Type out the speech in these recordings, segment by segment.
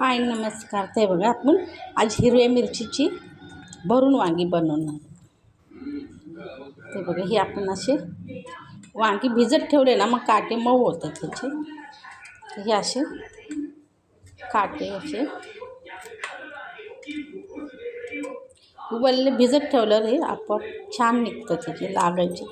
हाय नमस्कार. ते बघा आपण आज हिरव्या मिरचीची भरून वांगी बनवणार. ते बघा ही आपण असे वांगी भिजत ठेवले ना मग काटे मऊ होतात त्याचे. हे असे काटे असे उबलले भिजत ठेवलं हे आपोआप छान निघतं त्याचे लागायचे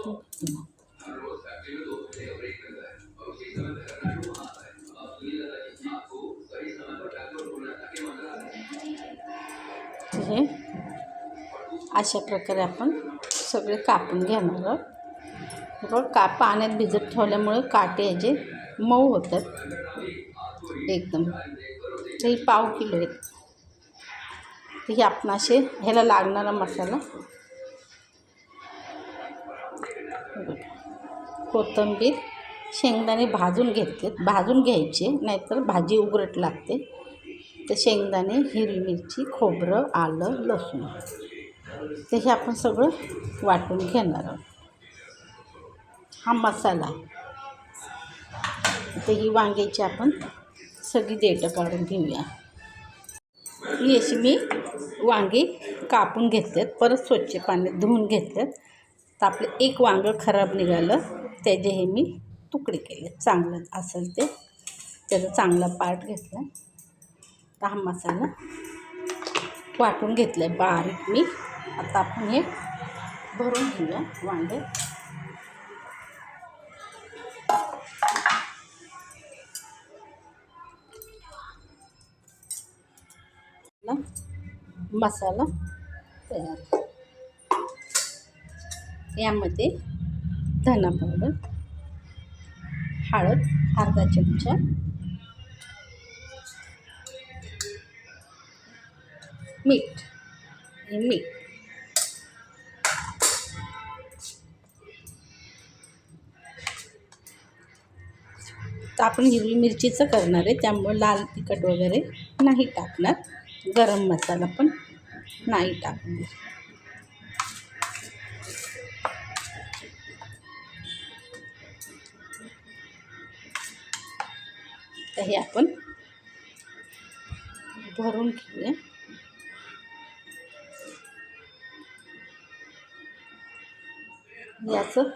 अशा प्रकारे आपण सगळे कापून घेणार आहोत. बघ का पाण्यात भिजत ठेवल्यामुळे काटे याचे मऊ होतात. एकदम. ते पाव किलो आहेत. हे आपण असे ह्याला लागणारा मसाला. कोथंबीर कोथिंबीर शेंगदाणे भाजून घेतले भाजून घ्यायचे नाहीतर भाजी उघडट लागते. तर शेंगदाणे हिरवी मिरची खोबरं आलं लसूण. ते हे आपण सगळं वाटून घेणार आहोत. हा मसाला. तर ही वांग्याची आपण सगळी देठं काढून घेऊया. ही अशी मी वांगी कापून घेतलेत परत स्वच्छ पाण्यात धुवून घेतलेत. तर आपलं एक वांगं खराब निघालं त्याचे हे मी तुकडे केले चांगलं असेल ते त्याचा चांगला पार्ट घेतला. तर हा मसाला वाटून घेतला आहे बारीक मी. आता आपण हे भरून घेऊया वांगे मसाला तयार. यामध्ये धना पावडर हळद अर्धा चमचा मीठ. मीठ. तर आपण हिरवी मिरचीचं करणार आहे. त्यामुळे लाल तिखट वगैरे नाही टाकणार. गरम मसाला पण नाही टाकणार. तर हे आपण भरून घेऊया. याचं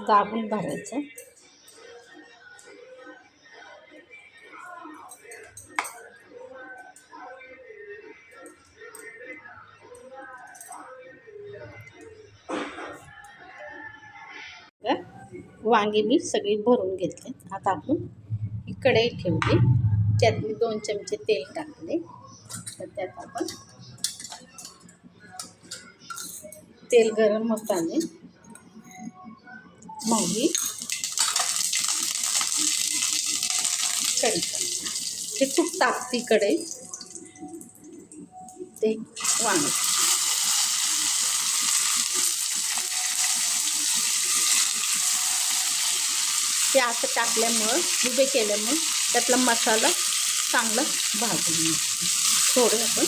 दाबून भरायचं. वांगी मी सगळी भरून घेतले आता आपण ही कढई ठेवली त्यात मी दोन चमचे तेल टाकले. तर त्यात आपण तेल गरम होताने मोहरी कढी. हे खूप तापती कढई ते वांगे. ते असं टाकल्यामुळं उभे केल्यामुळं त्यातला मसाला चांगला भाजून निघतो थोडं आपण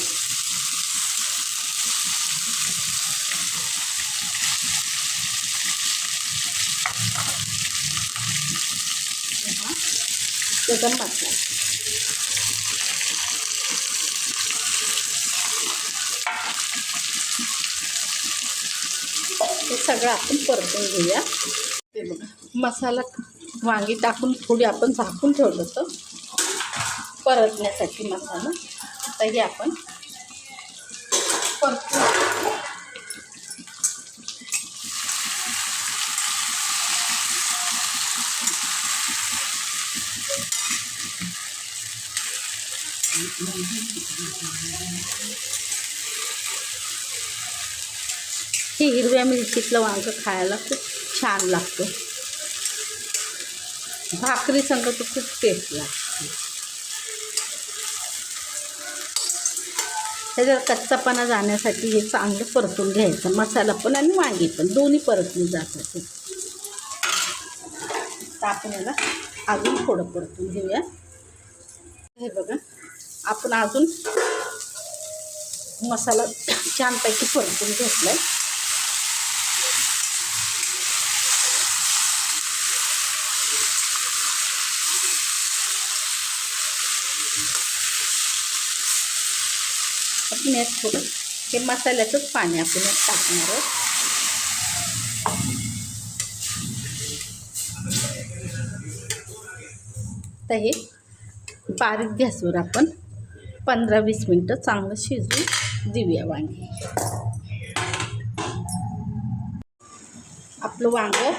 त्याचा मसाला हे सगळं आपण परतून घेऊया. ते बघा मसाला वांगी टाकून थोडी आपण झाकून ठेवलं होतं. परतण्यासाठी मसाला. तर हे आपण परतून हे हिरव्या मिरचीतलं वांगं खायला खूप छान लागतं. भाकरी संग तर खूप टेस्ट लागते. त्याच्यात कच्चापणा जाण्यासाठी हे चांगलं परतून घ्यायचं. मसाला पण आणि वांगी पण दोन्ही परतून जातात. ते तर आपण याला अजून थोडं परतून घेऊया. हे बघा आपण अजून मसाला छानपैकी परतून घेतला आहे आपण नेट थोडं हे मसाल्याचंच पाणी आपण यात टाकणार आहोत. तर हे बारीक गॅसवर आपण पंधरा वीस मिनटं चांगलं शिजवून देऊया वांगी. आपलं वांगं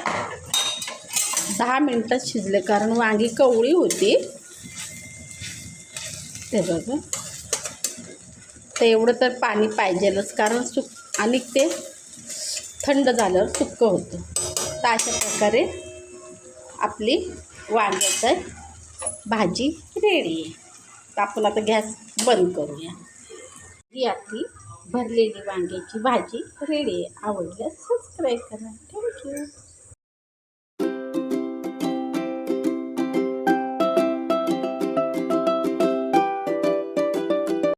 दहा मिनटात शिजले कारण वांगी कवळी होती. ते बघा. तर एवढं तर पाणी पाहिजेलच कारण सुक आणि ते थंड झाल्यावर सुक्कं होतं. तर अशा प्रकारे आपली वांग्याचं भाजी रेडी आहे. तर आपण आता गॅस बंद करूया. ही आपली भरलेली वांग्याची भाजी रेडी आहे. आवडल्यास सबस्क्राईब करा. थँक्यू